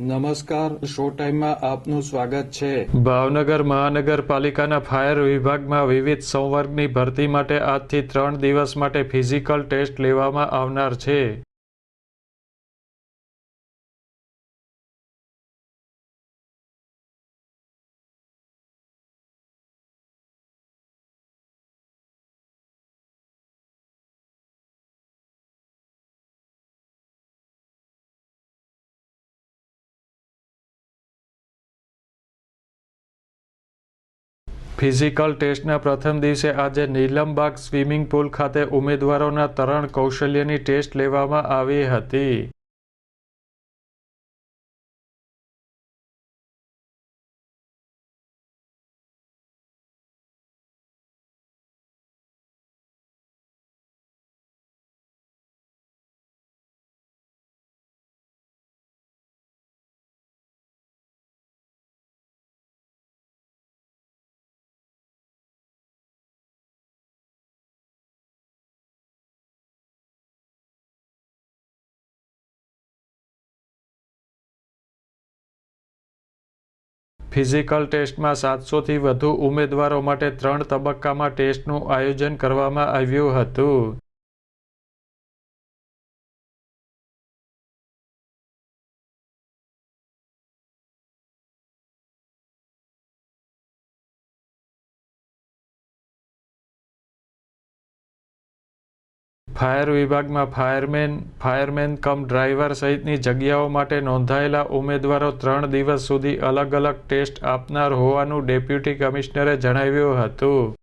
નમસ્કાર, શો ટાઈમમાં આપનું સ્વાગત છે. ભાવનગર મહાનગરપાલિકાના ફાયર વિભાગમાં વિવિધ સંવર્ગની ભરતી માટે આજથી ત્રણ દિવસ માટે ફિઝિકલ ટેસ્ટ લેવામાં આવનાર છે. ફિઝિકલ ટેસ્ટના પ્રથમ દિવસે આજે નીલમબાગ સ્વિમિંગ પુલ ખાતે ઉમેદવારોના તરણ કૌશલ્યની ટેસ્ટ લેવામાં આવી હતી. ફિઝિકલ ટેસ્ટમાં સાતસોથી વધુ ઉમેદવારો માટે ત્રણ તબક્કામાં ટેસ્ટનું આયોજન કરવામાં આવ્યું હતું. ફાયર વિભાગમાં ફાયરમેન ફાયરમેન કમ ડ્રાઈવર સહિતની જગ્યાઓ માટે નોંધાયેલા ઉમેદવારો ત્રણ દિવસ સુધી અલગ અલગ ટેસ્ટ આપનાર હોવાનું ડેપ્યુટી કમિશનરે જણાવ્યું હતું.